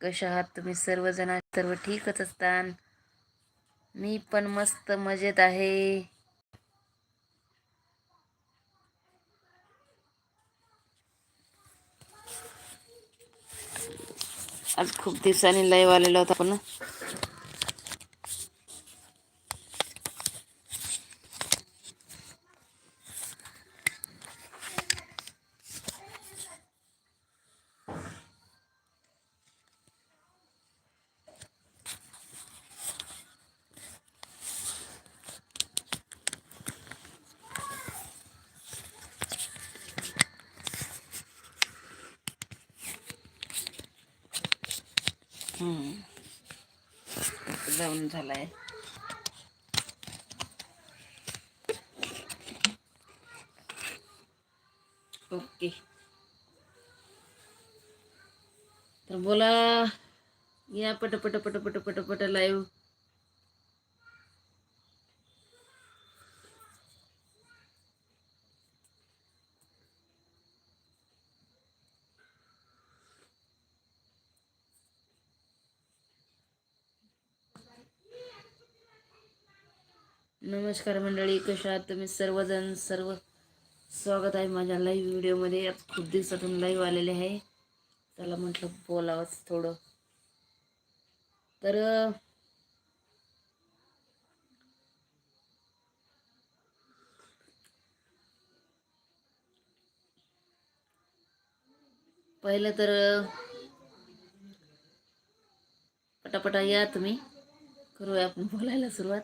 कशा आहात तुम्ही सर्वजण सर्व ठीकच असतान. मी पण मस्त मजेत आहे. आज खूप दिवसांनी लाईव्ह आलेलो होता आपण. जाऊन झालाय. ओके. तर बोला. या पट पट पट पट पट पट लाईव्ह नमस्कार मंडळी कशा आहात तुम्ही? सर्वजण सर्व स्वागत आहे माझ्या लाईव्ह व्हिडिओमध्ये आज खूप दिवसातून लाईव्ह आलेले आहे. त्याला म्हटलं बोलावंच थोडं. तर पहिलं तर पटापटा या तुम्ही. करूया आपण बोलायला सुरुवात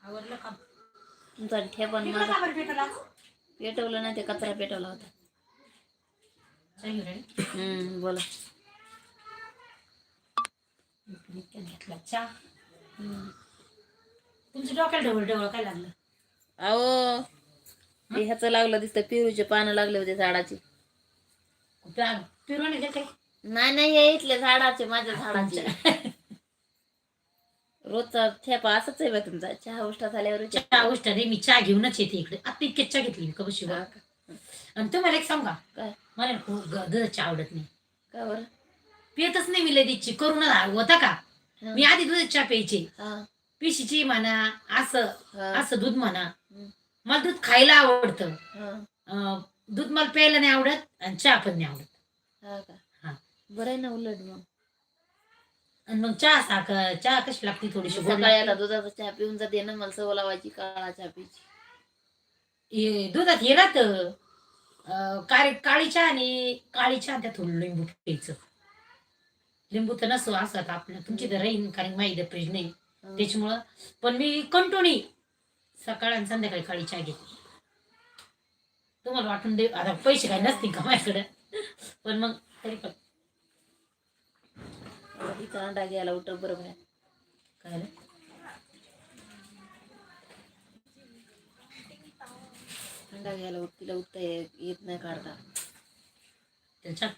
आवडलं का भेटायला? पेटवलं नाही ते कचरा पेटवला होता. हम्म, बोला. इतक्यात घेतला चहा. हम्म. तुमच्या डोक्याला ढवळ ढवळ काय लागलं? अहो ते ह्याचं लागलं दिसतं पिरूचे पानं लागले होते झाडाचे. घेते नाही नाही हे इथले झाडाचे माझ्या झाडाचे. रोजचा ठेपा असंच आहे बा तुमचा. चहा उष्टा झाल्यावर चहा गोष्ट रे मी चहा घेऊनच येते इकडे. आता इतके चहा घेतली मी हा का? आणि तुम्हाला एक सांगा. काय? मला ना खूप ग- दुधाची आवडत नाही. का बरं? पियतच नाही मी लेदीची करून होता का? हा. मी आधी दूध चहा प्यायची. हा, पिशीची म्हणा असं हा, असं दूध म्हणा. हम्म, मला दूध खायला आवडतं. हा, अं, दूध मला प्यायला नाही आवडत आणि चहा पण नाही आवडत. हा का? हा. बरं आहे ना उलट मग. आणि मग चहा साखर चहा कशी लागते थोडीशी? गोड सकाळी आता. दुधाचा चहा पिऊन जाते ना मला सवय लावायची काळा चहा प्यायची. हे दुधात हे राहतं अं, काळी काळी चहा आणि काळी चहा त्यात थोडं लिंबू प्यायचं. लिंबू तर नसो असत आपलं. तुमची तर राहीन कारण माहिती फ्रीज नाही. त्याच्यामुळं पण मी कंटोनी सकाळ आणि संध्याकाळी काळी चहा घेते. तुम्हाला वाटून दे आता पैसे काय नसतील का माझ्याकडे? पण मग तरी पण. इथं अंडा घ्यायला उठ बरोबर आहे काय अंडा घ्यायला उठ तिला उठता येत नाही काढता. त्याला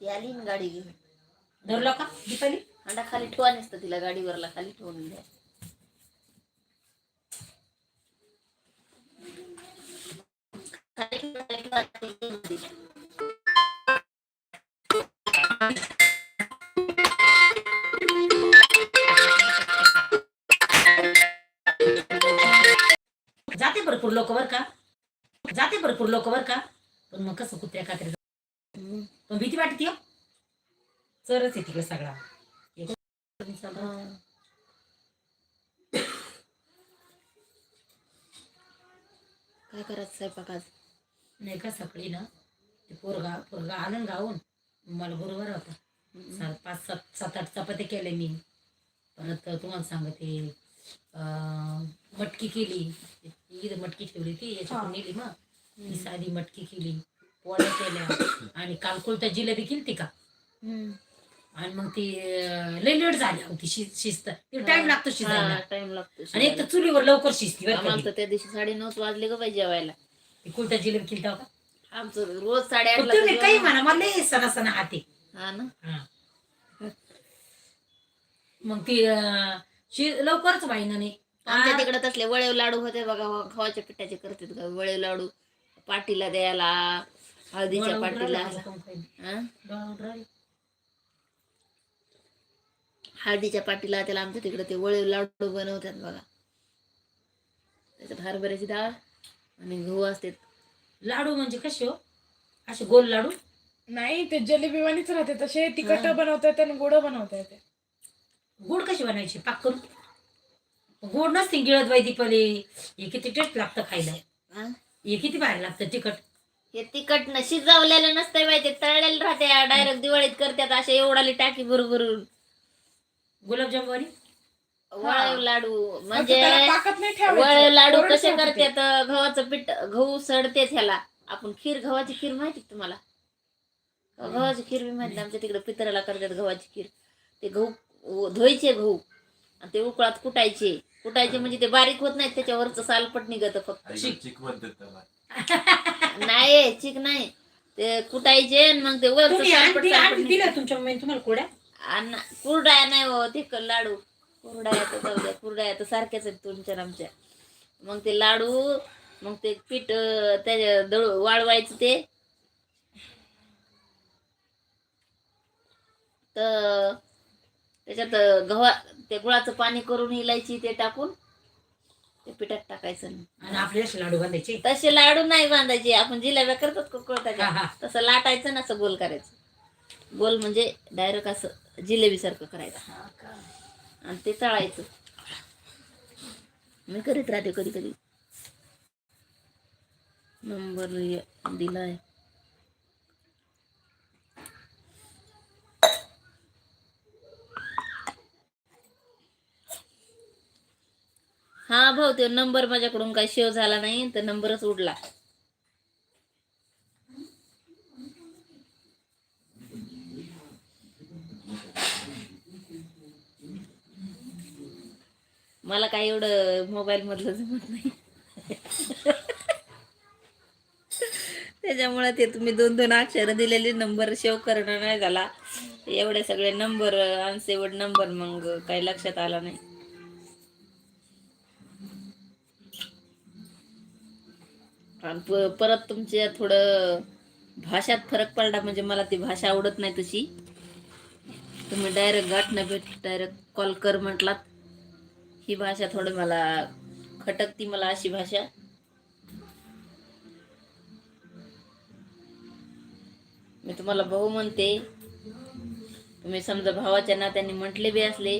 ती आली ना गाडी घेऊन. धरला का? दीपाली? अंडा खाली ठेवा नसतं तिला गाडीवरला खाली ठेवून द्या. खाली ठेवून द्या. जाते भरपूर लोक बर का जाते भरपूर लोक बर का पण मग कसं कुत्र्या कात्र्या. पण भीती वाटते हो चरच आहे तिकडे सगळा. काय करायचं स्वयंपाक आज नाही का सकाळी ना ते पोरगा पोरगा आलं ना गावून मला बरोबर होता. सात पाच सात सात आठ चपात्या केल्या मी. परत तुम्हाला सांगते मटकी केली. इथं मटकी ठेवली ती याच्यातून नेली मग. ती साधी मटकी केली पोळ्या केल्या. आणि काल कोणत्या जिलेबी केली का? हम्म. आणि मग ती लई लेट झाली होती शिस्त शिस्त टाइम लागतो शिजायला. टाइम लागतो आणि एक तर चुलीवर लवकर शिजती का ती. तर त्या दिवशी साडे नऊच वाजले ग बाई जेवायला. ती कुलता जिलेबी किलता का? आमचं रोज साडेआठला तुम्ही काही तर म्हणा मला लय सणा सणा हाती हा ना. मग ती अं, शि- लवकरच व्हायना नाही आमच्या तिकडे तसले वळेव लाडू होते बघा हो, गव्हाच्या पिठाचे करतात का? वळेव लाडू पाटीला द्यायला हळदीच्या पाटीला? हा? हळदीच्या पाटीला त्याला आमच्या तिकडे ते वळेव लाडू बनवतात बघा. त्याच्यात हरभऱ्याची डाळ आणि गहू असते लाडू म्हणजे कसे हो? असे गोल लाडू? नाही ते जलेबीवानीच राहते. तसे तिखट. बनवता येते आणि गोड बनवता येते. गोड कशी बनायची? पाक करून. गोड नसते गिळत बाई दीपाली. हे किती टेस्ट लागतं खायला. हा? हे किती भारी लागतं तिखट. हे तिखट न शिजवलेलं नसतंय माहिती तळलेलं राहते. डायरेक्ट दिवाळीत करतात अशा एवढाली टाकी बरोबर गुलाबजाम वाली वळेव लाडू म्हणजे त्याला पाकात नाही ठेवायचं. वळेव लाडू कोरडं कसे ठेवायचं ते. करतात गव्हाचं पीठ गहू सडते ह्याला. आपण खीर गव्हाची खीर माहिती का तुम्हाला? गव्हाची खीर बी माहिती आमच्या तिकडे पितराला करतात गव्हाची खीर. ते गहू धुवायचे गहू. आणि ते उकळात कुटायचे. कुटायचे म्हणजे ते बारीक होत नाहीत त्याच्यावरच सालपट निघत फक्त. चिक. चिक म्हणतात त्याला. नाही चिक नाही. ते कुटायचे आणि मग ते वरच तुम्ही सालपट निघतं. दिल्या तुमच्या मम्मीने तुम्हाला कोड्या? आणि कुरडाया नाही हो ते क- लाडू. कुरडाया तर जाऊ द्या कुरडाया तर सारख्याच आहेत तुमच्या आमच्या. मग ते लाडू मग ते पीठ त्याच्या दळू वाळवायचं ते. तर त्याच्यात गव्हा ते गुळाचं पाणी करून इलायची ते टाकून ते पिठात टाकायचं. आणि आपले असे लाडू बांधायचे? तसे लाडू नाही बांधायचे. आपण जिलेब्या करतात कुरकुळताच्या हा. तसं लाटायचं ना असं गोल करायचं. गोल म्हणजे डायरेक्ट असं जिलेबी सारखं करायचं. आणि ते चाळायचं मी करीत राहते कधी कधी. नंबर दिलाय. हा भाऊ तो नंबर माझ्याकडून काही शेव झाला नाही तर नंबरच उडला. मला काही एवढं मोबाईल मधलं जमत नाही. त्याच्यामुळे ते तुम्ही दोन दोन अक्षर दिलेले नंबर सेव्ह करणं नाही झाला. एवढे सगळे नंबर अनसेवड नंबर मग काही लक्षात आला नाही. आणि प- परत तुमच्या थोडं भाषात फरक पडला म्हणजे मला ती भाषा आवडत नाही तशी. तुम्ही डायरेक्ट गाठणं भेट डायरेक्ट कॉल कर म्हटलात. ही भाषा थोडं मला खटकती मला अशी भाषा. मी तुम्हाला भाऊ म्हणते. तुम्ही समजा भावाच्या नात्याने म्हटले बी असले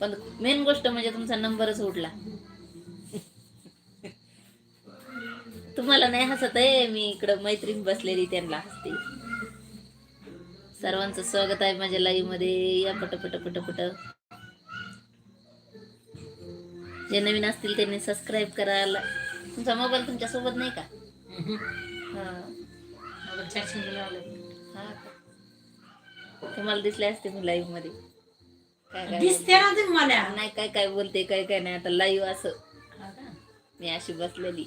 पण मेन गोष्ट म्हणजे तुमचा नंबरच उठला. तुम्हाला नाही हसत आहे मी इकडं मैत्रीण बसलेली त्यांना हसते. सर्वांचं स्वागत आहे माझ्या लाईव्हमध्ये. या पट पट पट पट जे नवीन असतील त्यांनी सबस्क्राईब करा ल- तुमचा मोबाईल तुमच्यासोबत नाही का? हा. हा? तुम्हाला दिसले असते मी लाईव्हमध्ये. काय काय दिसते ना. नाही काय काय बोलते काय काय नाही. आता लाईव्ह असं. हा? मी अशी बसलेली.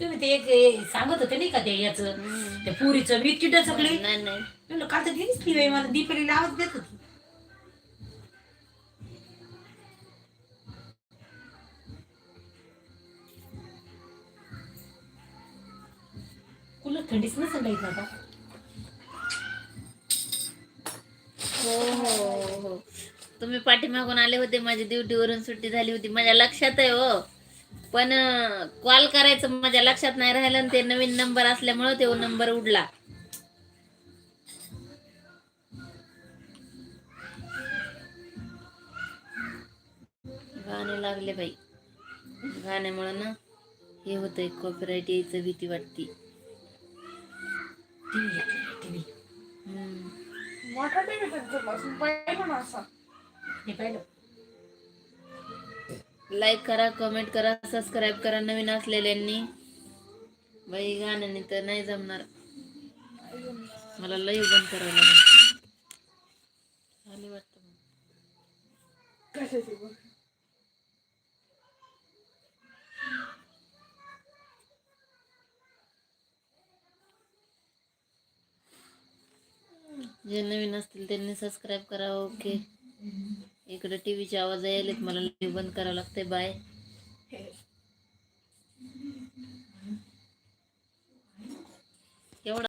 तुम्ही ते एक सांगत होते नाही का ते याच. त्या पुरीचं मी किट सगळे नाही नाही. म्हणलं काल तर ती बाई मला दीपालीला आवाज देत होती. कुलर थंडीच नसेल आता हो हो हो. तुम्ही पाठीमागून आले होते माझी ड्युटीवरून सुट्टी झाली होती. माझ्या लक्षात आहे हो. पण कॉल करायचं माझ्या लक्षात नाही राहिलं आणि ते नवीन नंबर असल्यामुळे तो नंबर उडला. गाणे लागले बाई. गाण्यामुळे ना हे होतंय कॉपीराईट यायचं भीती वाटती. टीव्ही टीव्ही मोठा टीव्ही त्यांच्यापासून ना असा हे पाहिलं लाईक करा कमेंट करा सबस्क्राईब करा नवीन असलेल्यांनी. बाई गाण्याने तर नाही जमणार. मला लई बंद करावं लागेल. आले वाटतं जे नवीन असतील त्यांनी सबस्क्राईब करा ओके इकडे टी व्हीचे आवाज यायलेत मला बंद करावं लागते बाय